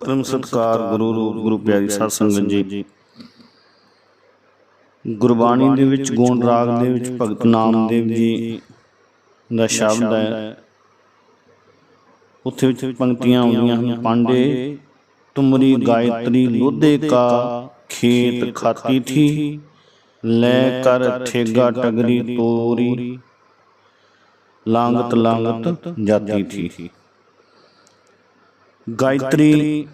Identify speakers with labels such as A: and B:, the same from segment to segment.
A: ਪਰਮ ਸਤਕਾਰ ਗੁਰੂ ਰੂਪ, ਗੁਰੂ ਪਿਆਰੀ ਸਾਧ ਸੰਗਤ ਜੀ। ਗੁਰਬਾਣੀ ਦੇ ਵਿੱਚ ਗੋਣ ਰਾਗ ਦੇ ਵਿੱਚ ਭਗਤ ਨਾਮਦੇਵ ਜੀ ਦਾ ਸ਼ਬਦ ਹੈ। ਉੱਥੇ ਵਿੱਚ ਪੰਕਤੀਆਂ ਆਉਂਦੀਆਂ ਹਨ, ਪਾਂਡੇ, ਤੁਮਰੀ ਗਾਇਤਰੀ ਲੋਧੇ ਕਾ, ਖੇਤ ਖਾਤੀ ਥੀ, ਲੈ ਕਰ ਠੇਗਾ ਟਗਰੀ ਤੋਰੀ, ਲਾਂਗਤ ਲਾਂਗਤ ਜਾਤੀ ਥੀ। ਗਾਇਤਰੀ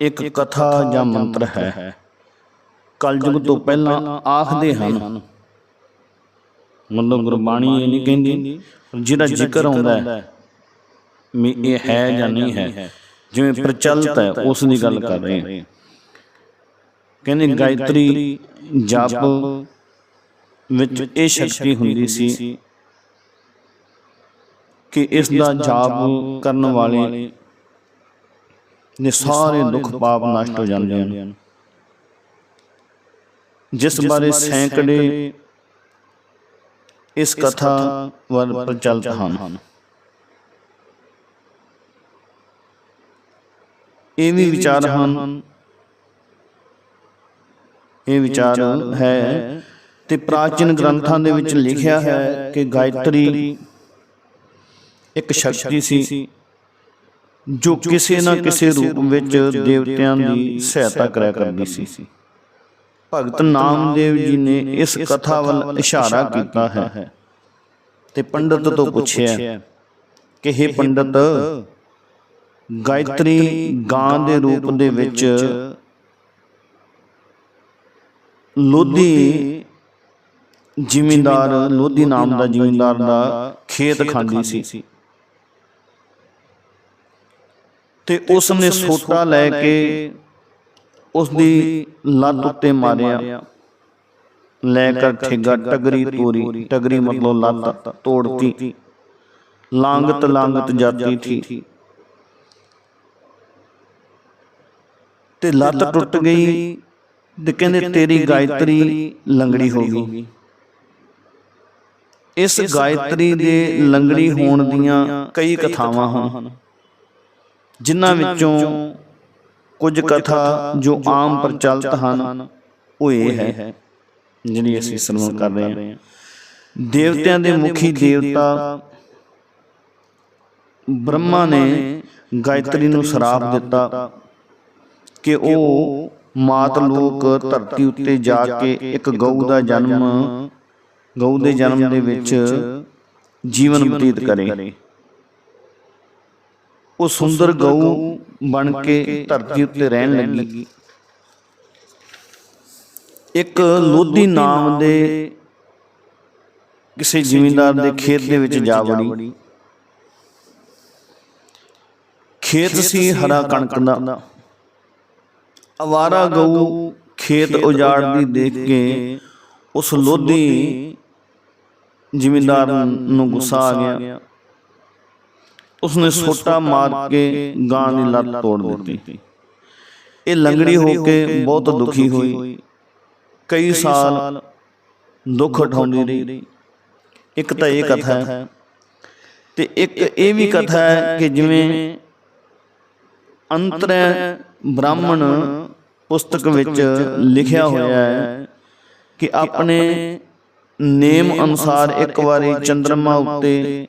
A: ਇੱਕ ਕਥਾ ਜਾਂ ਮੰਤਰ ਹੈ। ਕਲਯੁਗ ਤੋਂ ਪਹਿਲਾਂ ਆਖਦੇ ਹਨ ਮਤਲਬ ਗੁਰਬਾਣੀ ਇਹ ਨਹੀਂ ਕਹਿੰਦੀ ਜਿਹਦਾ ਜ਼ਿਕਰ ਆਉਂਦਾ ਹੈ, ਵੀ ਇਹ ਹੈ ਜਾਂ ਨਹੀਂ ਹੈ। ਜਿਵੇਂ ਪ੍ਰਚਲਿਤ ਹੈ, ਉਸ ਦੀ ਗੱਲ ਕਰ ਰਹੇ ਹਾਂ। ਕਹਿੰਦੇ ਗਾਇਤਰੀ ਜਪ ਵਿੱਚ ਇਹ ਸ਼ਕਤੀ ਹੁੰਦੀ ਸੀ ਕਿ ਇਸ ਦਾ ਜਾਪ ਕਰਨ ਵਾਲੇ ਨੇ ਸਾਰੇ ਦੁੱਖ ਪਾਪ ਨਸ਼ਟ ਹੋ ਜਾਂਦੇ ਹਨ। ਜਿਸ ਬਾਰੇ ਸੈਂਕੜੇ ਇਸ ਕਥਾ ਵੱਲ ਪ੍ਰਚਲਿਤ ਹਨ। ਇਹ ਵੀ ਵਿਚਾਰ ਹਨ। ਇਹ ਵਿਚਾਰ ਹੈ ਤੇ ਪ੍ਰਾਚੀਨ ਗ੍ਰੰਥਾਂ ਦੇ ਵਿੱਚ ਲਿਖਿਆ ਹੈ ਕਿ ਗਾਇਤਰੀ ਇੱਕ ਸ਼ਕਤੀ ਸੀ। ਜੋ ਕਿਸੇ ਨਾ ਕਿਸੇ ਰੂਪ ਵਿੱਚ ਦੇਵਤਿਆਂ ਦੀ ਸਹਾਇਤਾ ਕਰਿਆ ਕਰਦੀ ਸੀ। ਭਗਤ ਨਾਮਦੇਵ ਜੀ ਨੇ ਇਸ ਕਥਾ ਵੱਲ ਇਸ਼ਾਰਾ ਕੀਤਾ ਹੈ। ਤੇ ਪੰਡਤ ਤੋਂ ਪੁੱਛਿਆ ਕਿ हे ਪੰਡਤ ਗਾਇਤਰੀ ਗਾਂ ਦੇ ਰੂਪ ਦੇ ਵਿੱਚ ਲੋਧੀ ਜ਼ਿਮੀਂਦਾਰ ਲੋਧੀ ਨਾਮ ਦਾ ਜ਼ਿਮੀਂਦਾਰ ਦਾ ਖੇਤ ਖਾਂਦੀ ਸੀ। ਤੇ ਉਸ ਨੇ ਸੋਟਾ ਲੈ ਕੇ ਉਸ ਦੀ ਲੱਤ ਉੱਤੇ ਮਾਰਿਆ। ਲੈ ਕਰ ਠੇਗਾ ਟਗਰੀ ਤੋਰੀ ਟਗਰੀ ਮਤਲਬ ਲੱਤ ਤੋੜਤੀ। ਲਾਂਗਤ ਲਾਂਗਤ ਜਾਤੀ ਥੀ। ਤੇ ਲੱਤ ਟੁੱਟ ਗਈ ਤੇ ਕਹਿੰਦੇ ਤੇਰੀ ਗਾਇਤਰੀ ਲੰਗੜੀ ਹੋ ਗਈ। ਇਸ ਗਾਇਤਰੀ ਦੇ ਲੰਗੜੀ ਹੋਣ ਦੀਆਂ ਕਈ ਕਥਾਵਾਂ ਹਨ। ਜਿਨ੍ਹਾਂ ਵਿੱਚੋਂ ਕੁਝ ਕਥਾ ਜੋ ਆਮ ਪ੍ਰਚਲਿਤ ਹਨ ਉਹ ਇਹ ਹੈ ਜਿਹੜੀ ਅਸੀਂ ਸਰਵਣ ਕਰ ਰਹੇ ਹਾਂ। ਦੇਵਤਿਆਂ ਦੇ ਮੁਖੀ ਦੇਵਤਾ ਬ੍ਰਹਮਾ ਨੇ ਗਾਇਤਰੀ ਨੂੰ ਸ਼ਰਾਪ ਦਿੱਤਾ ਕਿ ਉਹ ਮਾਤ ਲੋਕ ਧਰਤੀ ਉੱਤੇ ਜਾ ਕੇ ਇੱਕ ਗਊ ਦਾ ਜਨਮ ਗਊ ਦੇ ਜਨਮ ਦੇ ਵਿੱਚ ਜੀਵਨ ਬਤੀਤ ਕਰੇ। ਉਹ ਸੁੰਦਰ ਗਊ ਬਣ ਕੇ ਧਰਤੀ ਉੱਤੇ ਰਹਿਣ ਲੱਗੀ। ਇੱਕ ਲੋਧੀ ਨਾਮ ਦੇ ਕਿਸੇ ਜ਼ਿਮੀਂਦਾਰ ਦੇ ਖੇਤ ਦੇ ਵਿੱਚ ਜਾ ਵੜੀ। ਖੇਤ ਸੀ ਹਰਾ ਕਣਕ ਦਾ। ਅਵਾਰਾ ਗਊ ਖੇਤ ਉਜਾੜਦੀ ਦੇਖ ਕੇ ਉਸ ਲੋਧੀ ਜ਼ਿਮੀਂਦਾਰ ਨੂੰ ਗੁੱਸਾ ਆ ਗਿਆ। ਉਸਨੇ ਸੋਟਾ ਮਾਰ ਕੇ ਗਾਂ ਦੀ ਲੱਤ ਤੋੜ ਦਿੱਤੀ। ਇਹ ਲੰਗੜੀ ਹੋ ਕੇ ਬਹੁਤ ਦੁਖੀ ਹੋਈ। ਕਈ ਸਾਲ ਦੁੱਖ ਉਠਾਉਂਦੀ ਰਹੀ। ਇੱਕ ਤਾਂ ਇਹ ਕਥਾ ਹੈ ਤੇ ਇੱਕ ਇਹ ਵੀ ਕਥਾ ਹੈ ਕਿ ਜਿਵੇਂ ਅੰਤਰੈ ਬ੍ਰਾਹਮਣ ਪੁਸਤਕ ਵਿੱਚ ਲਿਖਿਆ ਹੋਇਆ ਹੈ ਕਿ ਆਪਣੇ ਨੇਮ ਅਨੁਸਾਰ ਇੱਕ ਵਾਰੀ ਚੰ드ਰਮਾ ਉੱਤੇ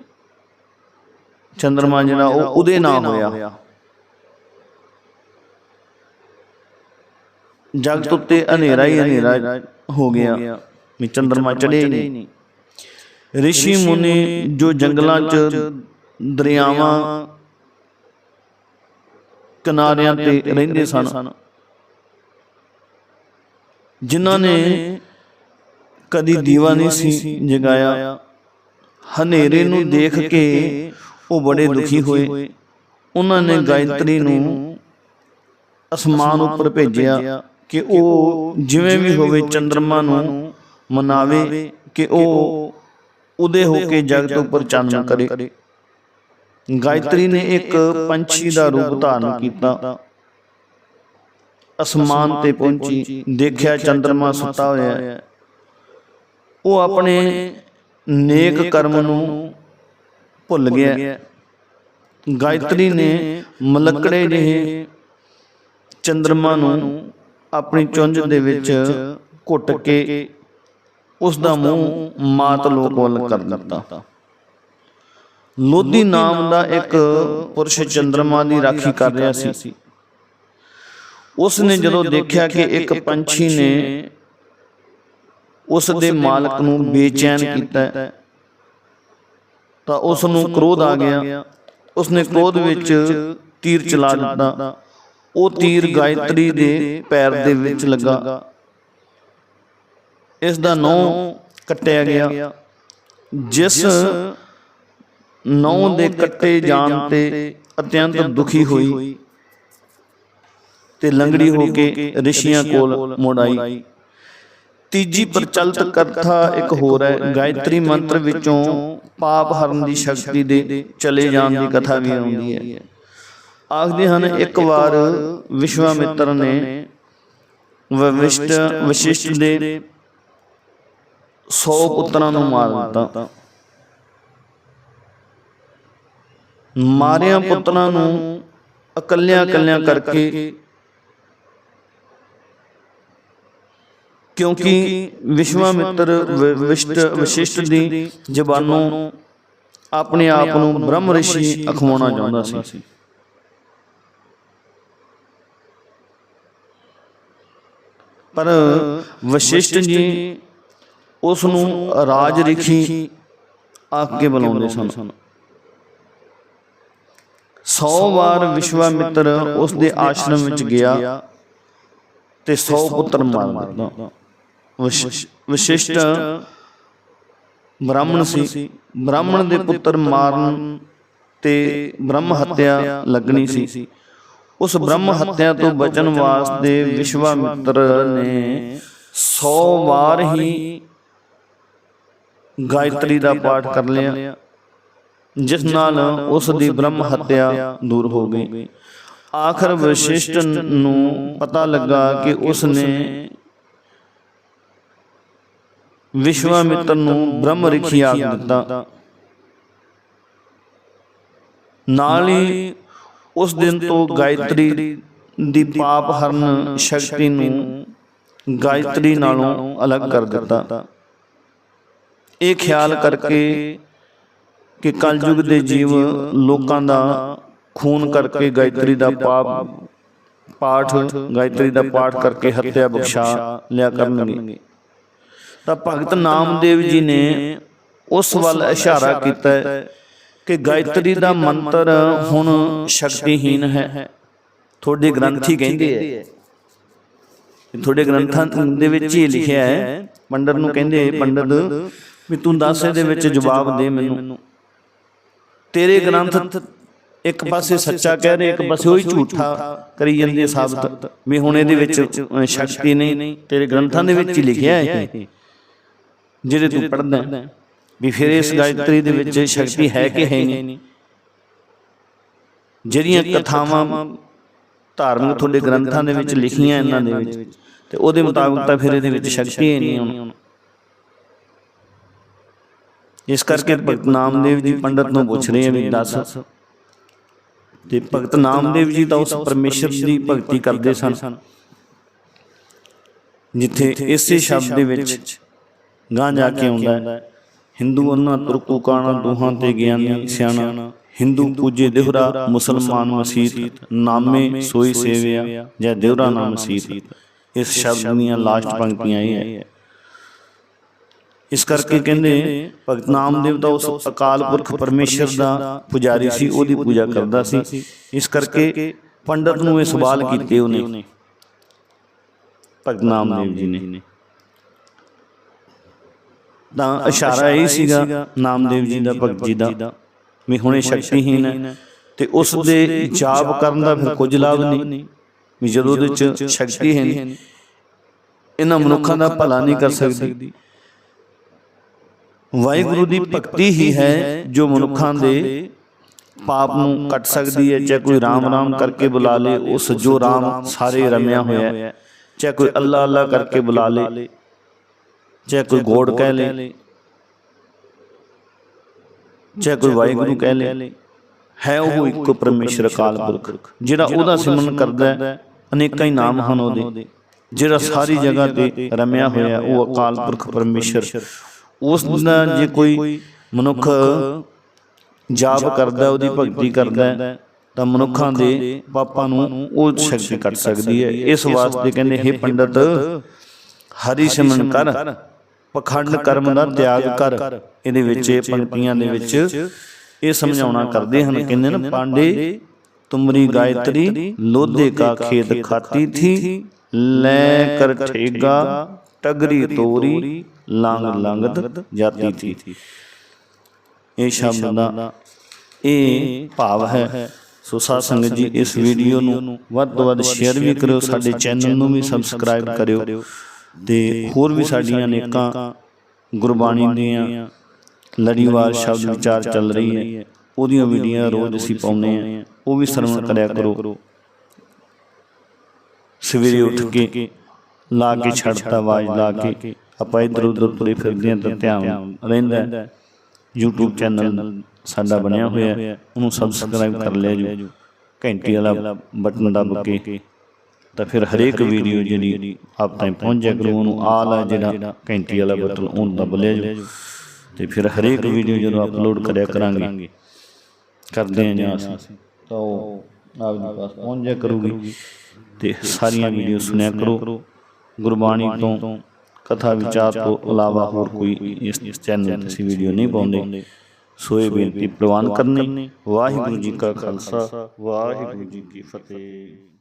A: ਚੰ드ਰਮਾ ਜਿਹੜਾ ਉਹ ਉਹਦੇ ਨਾਮ ਹੋਇਆ। ਜਗਤ ਉੱਤੇ ਹਨੇਰਾ ਹੀ ਹਨੇਰਾ ਹੋ ਗਿਆ ਵੀ ਚੰ드ਰਮਾ ਚੜ੍ਹੇ ਹੀ ਨਹੀਂ। ਰਿਸ਼ੀ ਮੁਨੀ ਜੋ ਜੰਗਲਾਂ 'ਚ ਦਰਿਆਵਾਂ ਕਿਨਾਰਿਆਂ ਤੇ ਰਹਿੰਦੇ ਸਨ। ਜਿਨ੍ਹਾਂ ਨੇ ਕਦੀ ਦੀਵਾ ਨਹੀਂ ਸੀ ਜਗਾਇਆ। ਹਨੇਰੇ ਨੂੰ ਦੇਖ ਕੇ ਉਹ ਬੜੇ ਦੁਖੀ ਹੋਏ। ਉਹਨਾਂ ਨੇ ਗਾਇਤਰੀ ਨੂੰ ਅਸਮਾਨ ਉੱਪਰ ਭੇਜਿਆ ਕਿ ਉਹ ਜਿਵੇਂ ਵੀ ਹੋਵੇ ਚੰ드ਰਮਾ ਨੂੰ ਮਨਾਵੇ ਕਿ ਉਹ ਉਦੇ ਹੋ ਕੇ ਜਗਤ ਉੱਪਰ ਚਾਨਣ ਕਰੇ। ਗਾਇਤਰੀ ਨੇ ਇੱਕ ਪੰਛੀ ਦਾ ਰੂਪ ਧਾਰਨ ਕੀਤਾ। ਅਸਮਾਨ ਤੇ ਪਹੁੰਚੀ। ਦੇਖਿਆ ਚੰ드ਰਮਾ ਸੁੱਤਾ ਹੋਇਆ। ਉਹ ਆਪਣੇ ਨੇਕ ਕਰਮ ਨੂੰ ਭੁੱਲ ਗਿਆ ਗਾਇਤਰੀ ਨੇ ਮਲਕੜੇ ਜਿਹੇ ਚੰਦਰਮਾ ਨੂੰ ਆਪਣੀ ਚੁੰਝ ਦੇ ਵਿੱਚ ਘੁੱਟ ਕੇ ਉਸ ਦਾ ਮੂੰਹ ਮਾਤ ਲੋਕ ਵੱਲ ਕਰ ਦਿੱਤਾ। ਲੋਧੀ ਨਾਮ ਦਾ ਇੱਕ ਪੁਰਸ਼ ਚੰਦਰਮਾ ਦੀ ਰਾਖੀ ਕਰ ਰਿਹਾ ਸੀ। ਉਸ ਨੇ ਜਦੋਂ ਦੇਖਿਆ ਕਿ ਇੱਕ ਪੰਛੀ ਨੇ ਉਸ ਦੇ ਮਾਲਕ ਨੂੰ ਬੇਚੈਨ ਕੀਤਾ ਤਾਂ ਉਸ ਨੂੰ ਕ੍ਰੋਧ ਆ ਗਿਆ। ਉਸ ਨੇ ਕ੍ਰੋਧ ਵਿੱਚ ਤੀਰ ਚਲਾ ਦਿੱਤਾ। ਉਹ ਤੀਰ ਗਾਇਤਰੀ ਦੇ ਪੈਰ ਦੇ ਵਿੱਚ ਲੱਗਾ। ਇਸ ਦਾ ਨੌ ਕੱਟਿਆ ਗਿਆ। ਜਿਸ ਨੌ ਦੇ ਕੱਟੇ ਜਾਣ ਤੇ ਅਤਿਅੰਤ ਦੁਖੀ ਹੋਈ ਤੇ ਲੰਗੜੀ ਹੋ ਕੇ ਰਿਸ਼ੀਆਂ ਕੋਲ ਮੁੜ ਆਈ। ਤੀਜੀ ਪ੍ਰਚਲਿਤ ਕਥਾ ਇੱਕ ਹੋਰ ਹੈ ਗਾਇਤਰੀ ਮੰਤਰ ਵਿੱਚੋਂ ਪਾਪ ਹਰਨ ਦੀ ਸ਼ਕਤੀ ਦੇ ਚਲੇ ਜਾਣ ਦੀ ਕਥਾ ਵੀ ਆਉਂਦੀ ਹੈ। ਆਖਦੇ ਹਨ ਇੱਕ ਵਾਰ ਵਿਸ਼ਵਾਮਿੱਤਰ ਨੇ ਵਵਿਸ਼ਟ ਵਸ਼ਿਸ਼ਟ ਦੇ 100 ਪੁੱਤਰਾਂ ਨੂੰ ਮਾਰ ਦਿੱਤਾ। ਮਾਰਿਆਂ ਪੁੱਤਰਾਂ ਨੂੰ ਇਕੱਲਿਆਂ ਇਕੱਲਿਆਂ ਕਰਕੇ ਕਿਉਂਕਿ ਵਿਸ਼ਵਾਮਿੱਤਰ ਵ- ਵਿਸ਼ਟ ਵਸ਼ਿਸ਼ਟ ਦੀ ਜ਼ਬਾਨੋਂ ਆਪਣੇ ਆਪ ਨੂੰ ਬ੍ਰਹਮ ਰਿਸ਼ੀ ਅਖਵਾਉਣਾ ਚਾਹੁੰਦਾ ਸੀ। ਪਰ ਵਸ਼ਿਸ਼ਟ ਜੀ ਉਸ ਨੂੰ ਰਾਜ ਰਿਖੀ ਆਖ ਕੇ ਬੁਲਾਉਂਦੇ ਸਨ। 100 ਵਾਰ ਵਿਸ਼ਵਾਮਿੱਤਰ ਉਸ ਦੇ ਆਸ਼ਰਮ ਵਿੱਚ ਗਿਆ ਤੇ 100 ਪੁੱਤਰ ਮਾਰ ਦਿੱਤਾ। ਵਸ਼ਿਸ਼ਟ ਬ੍ਰਾਹਮਣ ਸੀ। ਬ੍ਰਾਹਮਣ ਦੇ ਪੁੱਤਰ ਮਾਰਨ ਤੇ ਬ੍ਰਹਮ ਹੱਤਿਆ ਲੱਗਣੀ ਸੀ। ਉਸ ਬ੍ਰਹਮ ਹੱਤਿਆ ਤੋਂ ਬਚਣ ਵਾਸਤੇ ਵਿਸ਼ਵਾਮਿੱਤਰ ਨੇ 100 ਵਾਰ ਹੀ ਗਾਇਤਰੀ ਦਾ ਪਾਠ ਕਰ ਲਿਆ। ਜਿਸ ਨਾਲ ਉਸ ਦੀ ਬ੍ਰਹਮ ਹੱਤਿਆ ਦੂਰ ਹੋ ਗਈ। ਆਖਰ ਵਸ਼ਿਸ਼ਟ ਨੂੰ ਪਤਾ ਲੱਗਾ ਕਿ ਉਸ ਨੇ ਵਿਸ਼ਵਾਮਿੱਤਰ ਨੂੰ ਬ੍ਰਹਮ ਰਿਖੀ ਆਖ ਦਿੱਤਾ। ਨਾਲ ਹੀ ਉਸ ਦਿਨ ਤੋਂ ਗਾਇਤਰੀ ਦੀ ਪਾਪ ਹਰਨ ਸ਼ਕਤੀ ਨੂੰ ਗਾਇਤਰੀ ਨਾਲੋਂ ਅਲੱਗ ਕਰ ਦਿੱਤਾ। ਇਹ ਖਿਆਲ ਕਰਕੇ ਕਿ ਕਲਯੁਗ ਦੇ ਜੀਵ ਲੋਕਾਂ ਦਾ ਖੂਨ ਕਰਕੇ ਗਾਇਤਰੀ ਦਾ ਪਾਪ ਪਾਠ ਗਾਇਤਰੀ ਦਾ ਪਾਠ ਕਰਕੇ ਹੱਤਿਆ ਬਖਸ਼ਾ ਲਿਆ ਕਰਨਗੇ। ਤਾਂ ਭਗਤ ਨਾਮਦੇਵ ਜੀ ਨੇ ਉਸ ਵੱਲ ਇਸ਼ਾਰਾ ਕੀਤਾ ਹੈ ਕਿ ਗਾਇਤਰੀ ਦਾ ਮੰਤਰ ਹੁਣ ਸ਼ਕਤੀਹੀਨ ਹੈ। ਤੁਹਾਡੇ ਗ੍ਰੰਥੀ ਕਹਿੰਦੇ ਹੈ। ਤੁਹਾਡੇ ਗ੍ਰੰਥਾਂ ਦੇ ਵਿੱਚ ਹੀ ਲਿਖਿਆ ਹੈ। ਪੰਡਤ ਨੂੰ ਕਹਿੰਦੇ ਪੰਡਤ ਵੀ ਤੂੰ ਦੱਸ ਇਹਦੇ ਵਿੱਚ ਜਵਾਬ ਦੇ ਮੈਨੂੰ। ਤੇਰੇ ਗ੍ਰੰਥ ਇੱਕ ਪਾਸੇ ਸੱਚਾ ਕਹਿ ਰਹੇ ਇੱਕ ਪਾਸੇ ਉਹੀ ਝੂਠਾ ਕਰੀ ਜਾਂਦੇ ਸਾਬਤ। ਵੀ ਹੁਣ ਇਹਦੇ ਵਿੱਚ ਸ਼ਕਤੀ ਨਹੀਂ। ਤੇਰੇ ਗ੍ਰੰਥਾਂ ਦੇ ਵਿੱਚ ਹੀ ਲਿਖਿਆ ਹੈ ਜਿਹੜੇ ਤੂੰ ਪੜ੍ਹਦਾ ਹੈ। ਵੀ ਫਿਰ ਇਸ ਗਾਇਤਰੀ ਦੇ ਵਿੱਚ ਸ਼ਕਤੀ ਹੈ ਕਿ ਹੈ ਨਹੀਂ? ਜਿਹੜੀਆਂ ਕਥਾਵਾਂ ਧਾਰਮਿਕ ਤੁਹਾਡੇ ਗ੍ਰੰਥਾਂ ਦੇ ਵਿੱਚ ਲਿਖੀਆਂ ਇਹਨਾਂ ਦੇ ਵਿੱਚ ਤੇ ਉਹਦੇ ਮੁਤਾਬਕ ਤਾਂ ਫਿਰ ਇਹਦੇ ਵਿੱਚ ਸ਼ਕਤੀ ਹੀ ਨਹੀਂ ਹੁਣ ਇਸ ਕਰਕੇ ਭਗਤ ਨਾਮਦੇਵ ਜੀ ਪੰਡਤ ਨੂੰ ਪੁੱਛ ਰਹੇ ਆ ਵੀ ਦੱਸ। ਤੇ ਭਗਤ ਨਾਮਦੇਵ ਜੀ ਤਾਂ ਉਸ ਪਰਮੇਸ਼ਰ ਦੀ ਭਗਤੀ ਕਰਦੇ ਸਨ। ਜਿੱਥੇ ਇਸੇ ਸ਼ਬਦ ਦੇ ਵਿੱਚ ਗਾਂ ਜਾ ਕੇ ਆਉਂਦਾ ਹਿੰਦੂ ਅੰਨਾ ਤੁਰਕੂ ਕਾਣਾ ਦੋਹਾਂ ਤੇ ਗਿਆਨੀ ਸਿਆਣਾ। ਹਿੰਦੂ ਪੂਜੇ ਦੇਹਰਾ ਮੁਸਲਮਾਨ ਮਸੀਤ, ਨਾਮੇ ਸੋਈ ਸੇਵਿਆ ਜਾਂ ਦੇਹਰਾ ਨਾਮ ਮਸੀਤ। ਇਸ ਸ਼ਬਦ ਦੀਆਂ ਲਾਸਟ ਪੰਕਤੀਆਂ ਇਹ ਹੈ। ਇਸ ਕਰਕੇ ਕਹਿੰਦੇ, ਭਗਤ ਨਾਮਦੇਵ ਦਾ ਉਸ ਅਕਾਲ ਪੁਰਖ ਪਰਮੇਸ਼ਰ ਦਾ ਪੁਜਾਰੀ ਸੀ, ਉਹਦੀ ਪੂਜਾ ਕਰਦਾ ਸੀ। ਇਸ ਕਰਕੇ ਪੰਡਤ ਨੂੰ ਇਹ ਸਵਾਲ ਕੀਤੇ ਉਹਨੇ। ਭਗਤ ਨਾਮਦੇਵ ਜੀ ਨੇ। ਤਾਂ ਇਸ਼ਾਰਾ ਇਹ ਸੀਗਾ ਨਾਮਦੇਵ ਜੀ ਦਾ ਭਗਤ ਜੀ ਦਾ। ਵੀ ਹੁਣੇ ਸ਼ਕਤੀਹੀਨ ਹੈ। ਤੇ ਉਸ ਦੇ ਜਾਪ ਕਰਨ ਦਾ ਫਿਰ ਕੁਝ ਲਾਭ ਨਹੀਂ ਵੀ ਜਦੋਂ ਉਹਦੇ ਚ ਸ਼ਕਤੀ ਹੈ ਨਹੀਂ ਇਹਨਾਂ ਮਨੁੱਖਾਂ ਦਾ ਭਲਾ ਨਹੀਂ ਕਰ ਸਕਦੀ। ਵਾਹਿਗੁਰੂ ਦੀ ਭਗਤੀ ਹੀ ਹੈ ਜੋ ਮਨੁੱਖਾਂ ਦੇ ਪਾਪ ਨੂੰ ਕੱਟ ਸਕਦੀ ਹੈ ਚਾਹੇ ਕੋਈ ਰਾਮ ਰਾਮ ਕਰਕੇ ਬੁਲਾ ਲੇ ਉਸ ਜੋ ਰਾਮ ਸਾਰੇ ਰਮਿਆ ਹੋਇਆ ਹੈ ਚਾਹੇ ਕੋਈ ਅੱਲਾ ਅੱਲਾ ਕਰਕੇ ਬੁਲਾ ਲੇ। ਚਾਹੇ ਕੋਈ ਗੋੜ ਕਹਿ ਲੇ ਚਾਹੇ ਕੋਈ ਵਾਹਿਗੁਰੂ ਕਹਿ ਲੇ। ਹੈ ਉਹ ਇੱਕੋ ਪਰਮੇਸ਼ਰ ਅਕਾਲ ਪੁਰਖ ਜਿਹੜਾ ਉਹਦਾ ਸਿਮਰਨ ਕਰਦਾ ਹੈ ਅਨੇਕਾਂ ਹੀ ਨਾਮ ਹਨ ਉਹਦੇ। ਜਿਹੜਾ ਸਾਰੀ ਜਗ੍ਹਾ ਤੇ ਰਮਿਆ ਹੋਇਆ ਉਹ ਅਕਾਲ ਪੁਰਖ ਪਰਮੇਸ਼ਰ। ਉਸ ਦਾ ਜੇ ਕੋਈ ਮਨੁੱਖ ਜਾਪ ਕਰਦਾ ਉਹਦੀ ਭਗਤੀ ਕਰਦਾ ਹੈ, ਤਾਂ ਮਨੁੱਖਾਂ ਦੇ ਪਾਪਾਂ ਨੂੰ ਉਹ ਸ਼ਕਤੀ ਕੱਟ ਸਕਦੀ ਹੈ। ਇਸ ਵਾਸਤੇ ਕਹਿੰਦੇ हे ਪੰਡਤ ਹਰੀ ਸਿਮਰਨ ਕਰ ਪਖੰਡ ਕਰਮ ਦਾ ਤਿਆਗ ਕਰ। ਇਹਦੇ ਵਿੱਚ ਇਹ ਪੰਕਤੀਆਂ ਦੇ ਵਿੱਚ ਇਹ ਸਮਝਾਉਣਾ ਕਰਦੇ ਹਨ। ਕਹਿੰਦੇ ਨੇ ਪਾਂਡੇ ਤੁਮਰੀ ਗਾਇਤਰੀ ਲੋਧੇ ਕਾ ਖੇਤ ਖਾਤੀ ਥੀ ਲੈ ਕਰ ਠੇਗਾ ਟਗਰੀ ਤੋਰੀ ਲੰਗ ਲੰਗਤ ਜਾਤੀ ਥੀ। ਇਹ ਸ਼ਬਦ ਦਾ ਇਹ ਭਾਵ ਹੈ। ਸੋ ਸਾਧ ਸੰਗਤ ਜੀ ਇਸ ਵੀਡੀਓ ਨੂੰ ਵੱਧ ਤੋਂ ਵੱਧ ਸ਼ੇਅਰ ਵੀ ਕਰਿਓ ਸਾਡੇ ਚੈਨਲ ਨੂੰ ਵੀ ਸਬਸਕ੍ਰਾਈਬ ਕਰਿਓ। ਤੇ ਹੋਰ ਵੀ ਸਾਡੀਆਂ ਨੇਕਾਂ ਗੁਰਬਾਣੀ ਦੀਆਂ ਲੜੀਵਾਰ ਸ਼ਬਦ ਵਿਚਾਰ ਚੱਲ ਰਹੀ ਹੈ ਉਹਦੀਆਂ ਵੀਡੀਓ ਰੋਜ਼ ਅਸੀਂ ਪਾਉਂਦੇ ਆ ਉਹ ਵੀ ਸਰਵਣ ਕਰਿਆ ਕਰੋ ਸਵੇਰੇ ਉੱਠ ਕੇ ਲਾ ਕੇ ਛੱਡਤਾ ਆਵਾਜ਼, ਲਾ ਕੇ ਆਪਾਂ ਇਧਰ ਉਧਰ ਤੁਰੇ ਫਿਰਦੇ ਹਾਂ ਤਾਂ ਧਿਆਨ ਰਹਿੰਦਾ ਹੈ। YouTube ਚੈਨਲ ਸਾਡਾ ਬਣਿਆ ਹੋਇਆ ਉਹਨੂੰ ਸਬਸਕ੍ਰਾਈਬ ਕਰ ਲਿਆ ਜੀ ਘੰਟੀ ਵਾਲਾ ਬਟਨ ਦਬ ਕੇ ਤਾਂ ਫਿਰ ਹਰੇਕ ਵੀਡੀਓ ਜਿਹੜੀ ਆਪ ਤਾਈਂ ਪਹੁੰਚ ਜਾ ਕਰੂ ਉਹਨੂੰ ਆਲ ਹੈ ਜਿਹੜਾ ਘੰਟੀ ਵਾਲਾ ਬਟਨ ਉਹਨੂੰ ਦਬ ਲਿਆ ਜੀ ਤੇ ਫਿਰ ਹਰੇਕ ਵੀਡੀਓ ਜਦੋਂ ਅਪਲੋਡ ਕਰਿਆ ਕਰਾਂਗੇ। ਕਰਦੇ ਹਾਂ ਜਾਂ ਅਸੀਂ। ਤਾਂ ਉਹ ਆਪ ਦੇ ਪਾਸ ਪਹੁੰਚ ਜਾ ਕਰੂਗੀ। ਤੇ ਸਾਰੀਆਂ ਵੀਡੀਓ ਸੁਣਿਆ ਕਰੋ। ਗੁਰਬਾਣੀ ਤੋਂ ਕਥਾ ਵਿਚਾਰ ਤੋਂ ਇਲਾਵਾ ਹੋਰ ਕੋਈ ਇਸ ਚੈਨਲ ਤੇ ਵੀਡੀਓ ਨਹੀਂ ਪਾਉਂਦੇ। ਸੋ ਇਹ ਬੇਨਤੀ ਪ੍ਰਵਾਨ ਕਰਨੀ। ਵਾਹਿਗੁਰੂ ਜੀ ਕਾ ਖਾਲਸਾ। ਵਾਹਿਗੁਰੂ ਜੀ ਕੀ ਫਤਿਹ।